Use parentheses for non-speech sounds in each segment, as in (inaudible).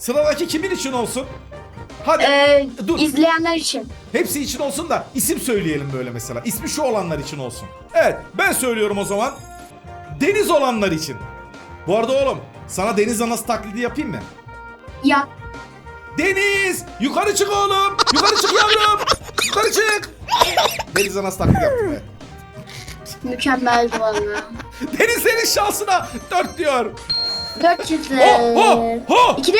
Sıradaki kimin için olsun? Hadi. Ee, Dur. izleyenler için. Hepsi için olsun da isim söyleyelim böyle mesela. İsmi şu olanlar için olsun. Evet ben söylüyorum o zaman. Deniz olanlar için. Bu arada oğlum sana deniz anası taklidi yapayım mı? Ya Deniz! Yukarı çık oğlum! Yukarı çık yavrum! Yukarı çık! Deniz anası taklidi yaptım evet. mükemmeldi valla. (laughs) Deniz senin şansına 4 diyor. 400 Ho ho ho! İki de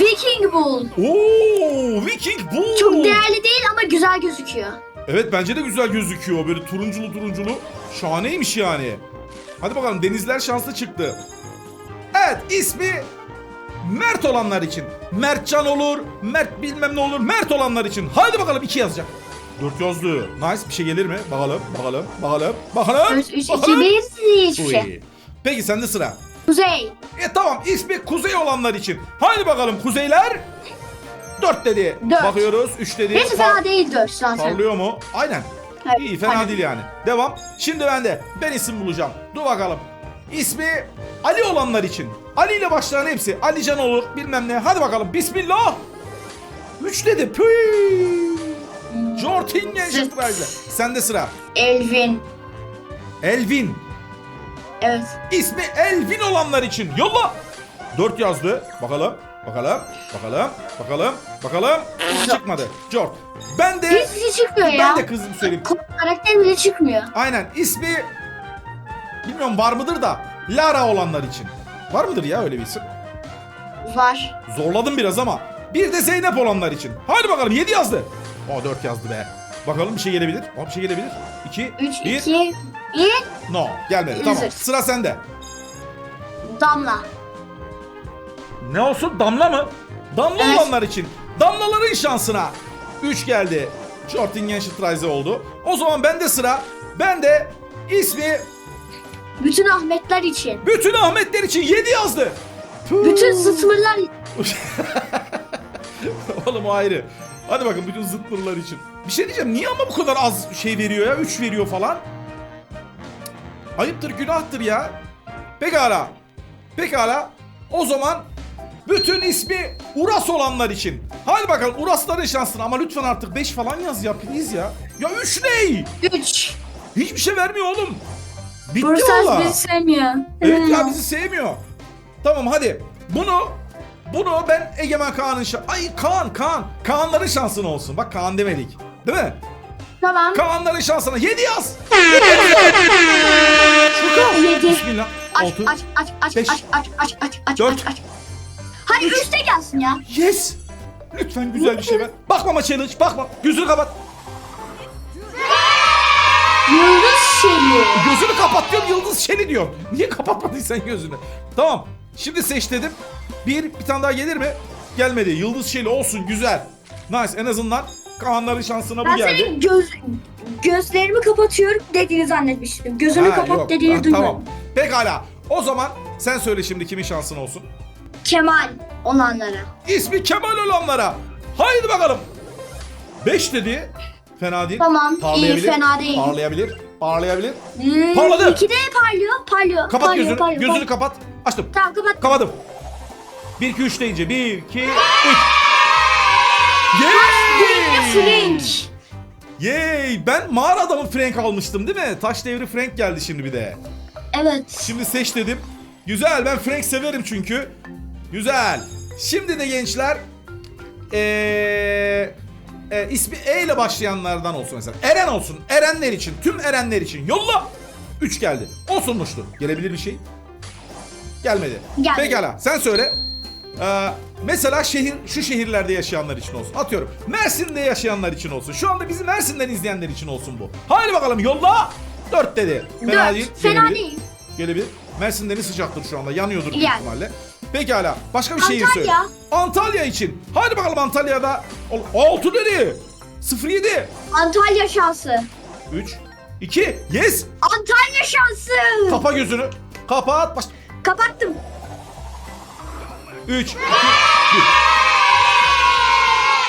Viking Bull. Oo, Viking bu. Çok değerli değil ama güzel gözüküyor. Evet bence de güzel gözüküyor. Böyle turunculu turunculu. Şahaneymiş yani. Hadi bakalım denizler şanslı çıktı. Evet ismi Mert olanlar için. Mertcan olur, Mert bilmem ne olur. Mert olanlar için. Hadi bakalım iki yazacak. Dört yazdı. Nice bir şey gelir mi? Bakalım, bakalım, bakalım, bakalım. 3, 3, bakalım. 2, 1 hiçbir şey. Peki sende sıra. Kuzey. E tamam ismi Kuzey olanlar için. Hadi bakalım Kuzeyler. Dört dedi. Dört. Bakıyoruz. Üç dedi. Neyse Par- fena değil 4 zaten. Parlıyor mu? Aynen. Evet, İyi fena aynen. değil yani. Devam. Şimdi ben de ben isim bulacağım. Dur bakalım. İsmi Ali olanlar için. Ali ile başlayan hepsi. Alican olur bilmem ne. Hadi bakalım. Bismillah. Üç dedi. Püy. Jortingen. Şıktray'la. Sende sıra. Elvin. Elvin. Evet. İsmi Elvin olanlar için. Yolla. Dört yazdı. Bakalım. Bakalım. Bakalım. Bakalım. Bakalım. Çıkmadı. Jort. Ben de Hiç şey çıkmıyor ya. ben de kızım söyleyeyim. Karakter bile çıkmıyor. Aynen ismi bilmiyorum var mıdır da Lara olanlar için. Var mıdır ya öyle bir isim? Var. Zorladım biraz ama. Bir de Zeynep olanlar için. Hadi bakalım 7 yazdı. O 4 yazdı be. Bakalım bir şey gelebilir. O bir şey gelebilir. 2 3, 1 2, 1. No gelmedi. Tamam. Loser. Sıra sende. Damla. Ne olsun? Damla mı? Damla Evet. olanlar için. Damlaların şansına. 3 geldi. Jortingen Schittrize oldu. O zaman bende sıra. Ben de ismi Bütün Ahmetler için. bütün Ahmetler için 7 yazdı. Bütün zıtmırlar (laughs) Oğlum o ayrı. Hadi bakın bütün zıtmırlar için. Bir şey diyeceğim. Niye ama bu kadar az şey veriyor ya? 3 veriyor falan. Ayıptır günahtır ya. Pekala. Pekala. O zaman bütün ismi Uras olanlar için. Hadi bakalım Urasların şansını ama lütfen artık 5 falan yaz ya please ya. Ya 3 ne? 3. Hiçbir şey vermiyor oğlum. Bitti Bursas valla. bizi sevmiyor. Evet ya Hmm. bizi sevmiyor. Tamam hadi. Bunu bunu ben Egemen Kaan'ın şa- Ay Kaan Kaan. Kaanların şansın olsun. Bak Kaan demedik. Değil mi? Tamam. Kaanların şansına 7 yaz. Yedi. Bismillah. Aç, 6. aç, aç, aç, Beş. aç, aç, aç, aç, aç, Dört. aç, aç. Hadi üçte gelsin ya. Yes. Lütfen güzel bir şey ver. Bakmama challenge. Bakma. Gözünü kapat. Yıldız şeli. Gözünü kapat diyorum yıldız şeli diyor. Niye kapatmadıysan gözünü? Tamam. Şimdi seç dedim. Bir, bir tane daha gelir mi? Gelmedi. Yıldız şeli olsun güzel. Nice en azından Kaanların şansına bu Ben geldi. senin göz, gözlerimi kapatıyorum dediğini zannetmiştim. Gözünü Ha, kapat yok. dediğini Ha, duymadım. Tamam. Pekala. O zaman sen söyle şimdi kimin şansın olsun. Kemal olanlara. İsmi Kemal olanlara. Haydi bakalım. 5 dedi. Fena değil. Tamam, iyi, fena değil. Parlayabilir. Parlayabilir. Hmm, Parladı. İki de parlıyor, parlıyor. Kapat parlıyor, gözünü. parlıyor, gözünü parlıyor. kapat. Açtım. Tamam kapat. Kapadım. 1 2 3 deyince 1 2 3. Devri Yay! Frank. Yay! Ben mağara adamı Frank almıştım değil mi? Taş devri Frank geldi şimdi bir de. Evet. Şimdi seç dedim. Güzel ben Frank severim çünkü. Güzel. Şimdi de gençler ee, e, ismi E ile başlayanlardan olsun mesela. Eren olsun. Erenler için. Tüm Erenler için. Yolla. 3 geldi. Olsunmuştu. Gelebilir bir şey. Gelmedi. Gelmedi. Pekala. Sen söyle. Ee, mesela şehir şu şehirlerde yaşayanlar için olsun. Atıyorum. Mersin'de yaşayanlar için olsun. Şu anda bizi Mersin'den izleyenler için olsun bu. Haydi bakalım yolla. 4 dedi. Fena Dört. değil. Fena Gelebilir. değil. Gelebilir. Mersin'de ne sıcaktır şu anda. Yanıyordur büyük Yani. ihtimalle. Pekala. Başka bir şehir söyle. Antalya. İçin. Hadi bakalım Antalya'da. 6 dedi. 07. Antalya şansı. 3. 2. Yes. Antalya şansı. Kapa gözünü. Kapat. Baş... Kapattım. 3. 2.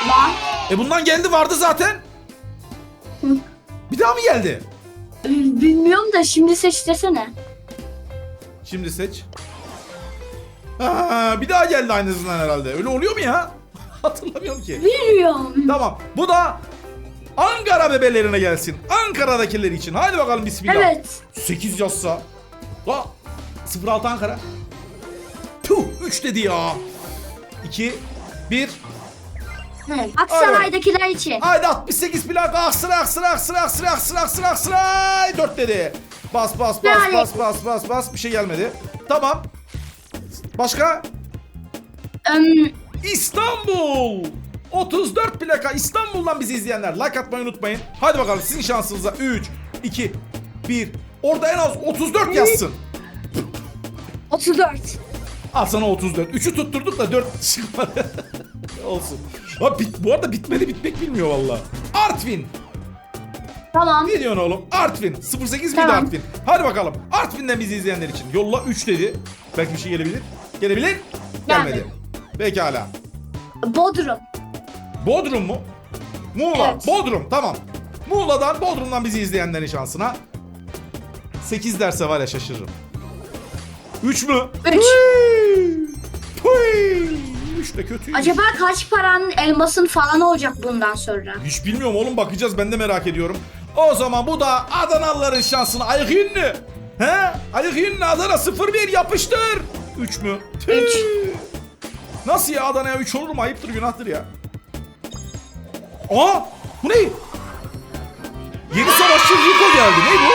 Lan. E bundan geldi vardı zaten. Hı. Bir daha mı geldi? Ee, Bilmiyorum da şimdi seç desene. Şimdi seç. Ha, bir daha geldi aynısından herhalde. Öyle oluyor mu ya? (laughs) Hatırlamıyorum ki. Bilmiyorum. Tamam. Bu da Ankara bebelerine gelsin. Ankara'dakiler için. Haydi bakalım bismillah. Evet. 8 yazsa. La 06 Ankara. Tuh 3 dedi ya. 2 1 Hı. Aksaray'dakiler için. Haydi 68 plaka Aksaray Aksaray Aksaray Aksaray Aksaray Aksaray Aksaray 4 dedi. Bas bas bas Yani- bas bas bas bas bir şey gelmedi. Tamam. Başka? Im, İstanbul. 34 plaka İstanbul'dan bizi izleyenler like atmayı unutmayın. Hadi bakalım sizin şansınıza 3 2 1 Orada en az 34 yazsın. 34. Al sana 34. 3'ü tutturduk da 4 çıkmadı. (laughs) Olsun. Ha, bit, bu arada bitmedi bitmek bilmiyor valla. Artvin. Tamam. Ne diyorsun oğlum? Artvin. 08 miydi Tamam. Artvin? Hadi bakalım. Artvin'den bizi izleyenler için. Yolla 3 dedi. Belki bir şey gelebilir. Gelebilir. Gelmedi. Gelmedi. Pekala. Bodrum. Bodrum mu? Muğla. Evet. Bodrum. Tamam. Muğla'dan Bodrum'dan bizi izleyenlerin şansına. 8 derse var ya şaşırırım. 3 mü? 3. Puy. 3 de kötü. Acaba kaç paranın elmasın falan olacak bundan sonra? Hiç bilmiyorum oğlum bakacağız ben de merak ediyorum. O zaman bu da Adanalıların şansına ayık ünlü. He? Ayık ünlü Adana 01 yapıştır. 3 mü? Tüh. Üç. Nasıl ya Adana'ya 3 olur mu? Ayıptır günahtır ya. Aa! Bu ne? Yeni savaşçı Rico geldi. Ne bu?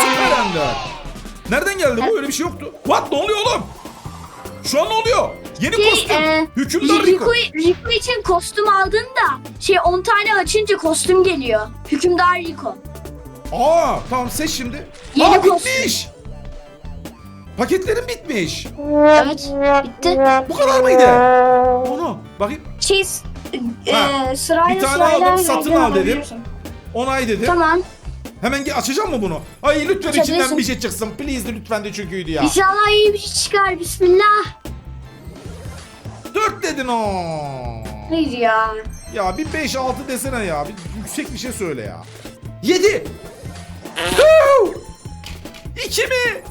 Süper Ender. Nereden geldi bu? Öyle bir şey yoktu. What? Ne oluyor oğlum? Şu an ne oluyor? Yeni Şey, kostüm. e, Hükümdar Rico. Rico, Rico için kostüm aldın da şey 10 tane açınca kostüm geliyor. Hükümdar Rico. Aa tamam seç şimdi. Yeni Aa kostüm. bitmiş. Paketlerin bitmiş. Evet bitti. Bu kadar mıydı? Onu bakayım. Şey Ha, e, sırayla bir tane sırayla aldım, satın al dedim. alabiliyorsun. Onay dedi. Tamam. Hemen ge- açacağım mı bunu? Ay lütfen içinden Açabilirsin. bir şey çıksın. Please lütfen de çünküydü ya. İnşallah iyi bir şey çıkar. Bismillah. Dört dedin o. Hayır ya. Ya bir 5 6 desene ya. Bir yüksek bir şey söyle ya. 7. 2 mi?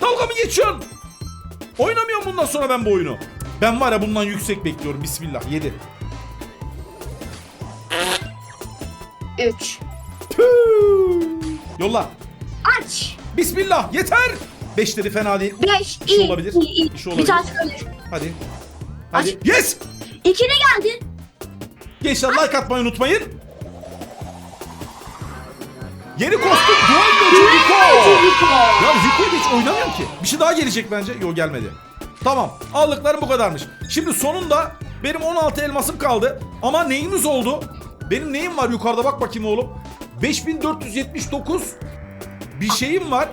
Dalga mı geçiyorsun? Oynamıyorum bundan sonra ben bu oyunu. Ben var ya bundan yüksek bekliyorum. Bismillah. 7. 3. Yolla. Aç. Bismillah. Yeter. 5 dedi fena değil. 5. Bir şey iyi, olabilir. iyi, iyi. Bir şey Bir olabilir. tane ölür. Hadi. Hadi. Aç. Yes. İki de geldi. Gençler like atmayı unutmayın. Yeni kostüm Rico. Rico. Ya Rico'yu da hiç oynamıyorum ki. Bir şey daha gelecek bence. Yok gelmedi. Tamam. Aldıklarım bu kadarmış. Şimdi sonunda benim 16 elmasım kaldı. Ama neyimiz oldu? Benim neyim var yukarıda bak bakayım oğlum. 5479 bir şeyim var.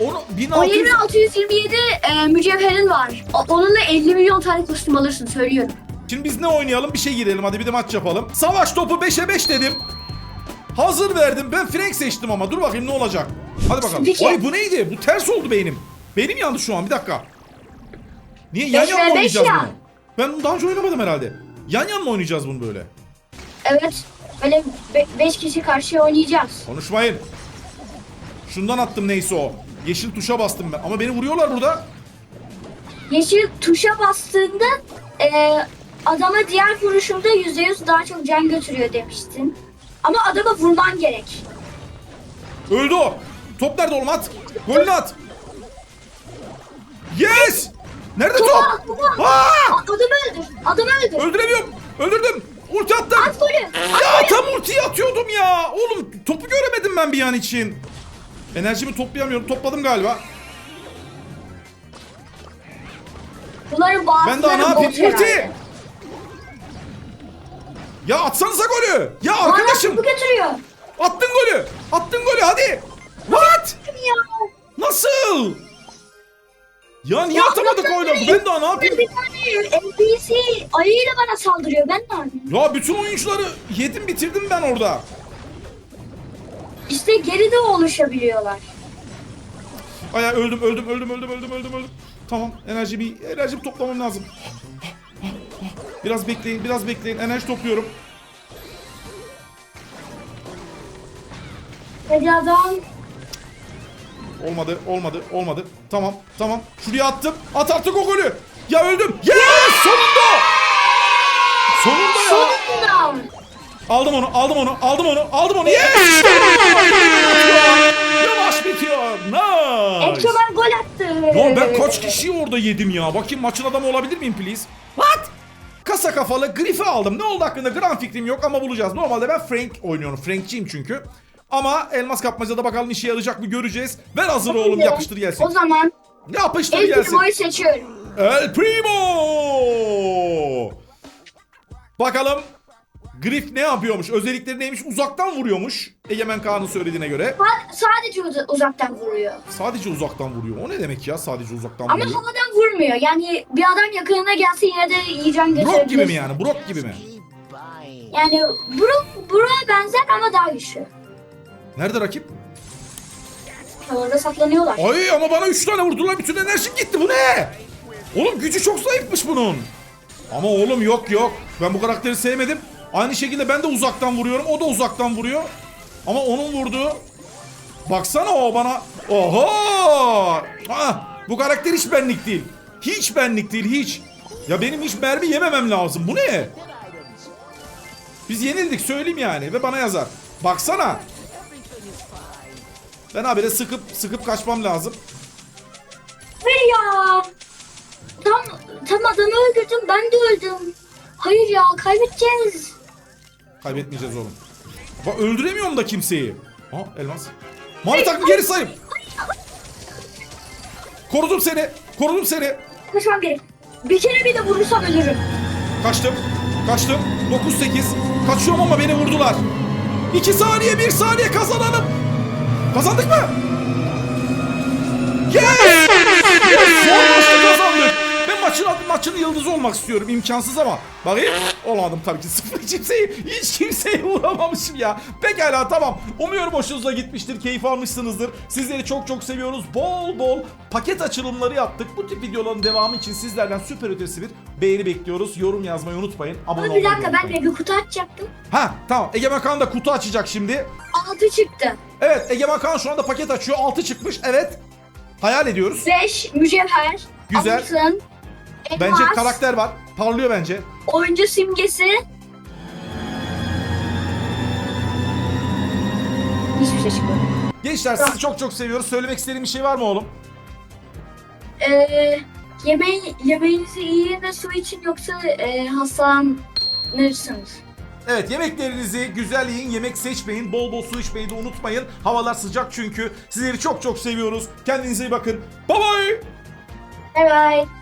Onu O 1600 20 627 e, mücevherin var. O, onunla 50 milyon tane kostüm alırsın söylüyorum. Şimdi biz ne oynayalım? Bir şey girelim. Hadi bir de maç yapalım. Savaş topu 5'e 5 dedim. Hazır verdim. Ben Frank seçtim ama. Dur bakayım ne olacak. Hadi bakalım. Peki. Ay bu neydi? Bu ters oldu beynim. Beynim yandı şu an. Bir dakika. Niye? Yan Beş yan mı beş oynayacağız ya. bunu? Ben daha önce oynamadım herhalde. Yan yan mı oynayacağız bunu böyle? Evet. Böyle 5 kişi karşıya oynayacağız. Konuşmayın. Şundan attım neyse o. Yeşil tuşa bastım ben. Ama beni vuruyorlar burada. Yeşil tuşa bastığında e, adama diğer vuruşunda %100 daha çok can götürüyor demiştin. Ama adama vurman gerek. Öldü o. Top nerede oğlum at. Golünü at. Yes. Nerede top? Aa! Adamı öldür. Adamı öldür. Öldüremiyorum. Öldürdüm. Ulti attım. At golü. Ya tam ultiyi atıyordum ya. Oğlum topu göremedim ben bir an için. Enerjimi toplayamıyorum. Topladım galiba. Bunların Ben daha ne yapayım? bot herhalde. Ulti. Ya atsanıza golü. Ya arkadaşım. topu götürüyor. Attın golü. Attın golü hadi. What? Ya. Nasıl? Ya niye atamadık adam oyunu? Ben daha ne yapayım? Bir tane NPC ayıyla bana saldırıyor. Ben ne yapayım? Ya bütün oyuncuları yedim bitirdim ben orada. İşte geride oluşabiliyorlar. Ay ay, öldüm öldüm öldüm öldüm öldüm öldüm öldüm. Tamam enerji bir enerjimi toplamam lazım. Biraz bekleyin biraz bekleyin enerji topluyorum. Adam. Olmadı, olmadı, olmadı. Tamam, tamam. Şuraya attım. At artık o golü. Ya öldüm. Yes! Sonunda! Sonunda ya. Sonunda. Aldım onu, aldım onu, aldım onu, aldım onu. Yes! Yavaş bitiyor. Nice. Ekşomen gol attı. Lan ben kaç kişiyi orada yedim ya? Bakayım maçın adamı olabilir miyim please? What? Kasa kafalı Griff'i aldım. Ne oldu hakkında gram fikrim yok ama bulacağız. Normalde ben Frank oynuyorum. Frankçiyim çünkü. Ama elmas kapmacada bakalım işe yarayacak mı göreceğiz. Ver hazır oğlum yapıştır gelsin. O zaman Yapıştır El gelsin. Primo'yu seçiyorum. El Primo! Bakalım Griff ne yapıyormuş? Özellikleri neymiş? Uzaktan vuruyormuş. Egemen Kaan'ın söylediğine göre. Sa- Sadece uz- uzaktan vuruyor. Sadece uzaktan vuruyor. O ne demek ya sadece uzaktan Ama vuruyor? havadan vurmuyor. Yani bir adam yakınına gelse yine de yiyeceğin Brock götürebilir. gibi mi yani? Brock gibi mi? Yani Brock, Brock'a benzer ama daha güçlü. Nerede rakip? Orada saklanıyorlar. Ay ama bana 3 tane vurdular bütün enerjim gitti bu ne? Oğlum gücü çok zayıfmış bunun. Ama oğlum yok yok. Ben bu karakteri sevmedim. Aynı şekilde ben de uzaktan vuruyorum. O da uzaktan vuruyor. Ama onun vurduğu... Baksana o bana... Oho! Ah, bu karakter hiç benlik değil. Hiç benlik değil hiç. Ya benim hiç mermi yememem lazım. Bu ne? Biz yenildik söyleyeyim yani ve bana yazar. Baksana. Ben habire sıkıp sıkıp kaçmam lazım. Hayır ya. Tam, tam adamı öldürdüm. Ben de öldüm. Hayır ya kaybedeceğiz. Kaybetmeyeceğiz oğlum. Bak öldüremiyorum da kimseyi. Ha elmas. Mavi takım geri sayım. Korudum seni. Korudum seni. Kaçmam gerek. Bir kere bir de vurursam ölürüm. Kaçtım. Kaçtım. 9-8. Kaçıyorum ama beni vurdular. 2 saniye 1 saniye kazanalım. Kazandık mı? Yes! yes! Son maçta kazandık. Ben maçın maçın yıldızı olmak istiyorum. İmkansız ama. Bakayım. Olmadım tabii ki. Sıfır kimseyi, hiç kimseyi vuramamışım ya. Pekala tamam. Umuyorum hoşunuza gitmiştir. Keyif almışsınızdır. Sizleri çok çok seviyoruz. Bol bol paket açılımları yaptık. Bu tip videoların devamı için sizlerden süper ötesi bir beğeni bekliyoruz. Yorum yazmayı unutmayın. Abone olmayı bir dakika ben unutmayın. bir kutu açacaktım. Ha tamam. Egemen Kan da kutu açacak şimdi. Altı çıktı. Evet Egemen Kan şu anda paket açıyor. 6 çıkmış. Evet. Hayal ediyoruz. Beş mücevher. Güzel. Altın. Elmas. Bence karakter var. Parlıyor bence. Oyuncu simgesi. Hiçbir şey çıkmadı. Gençler sizi çok çok seviyoruz. Söylemek istediğim bir şey var mı oğlum? Ee, yemeği, yemeğinizi yiyin ve su için yoksa e, hastalanırsınız. Evet yemeklerinizi güzel yiyin, yemek seçmeyin, bol bol su içmeyi de unutmayın. Havalar sıcak çünkü. Sizleri çok çok seviyoruz. Kendinize iyi bakın. Bye bye. Bye bye.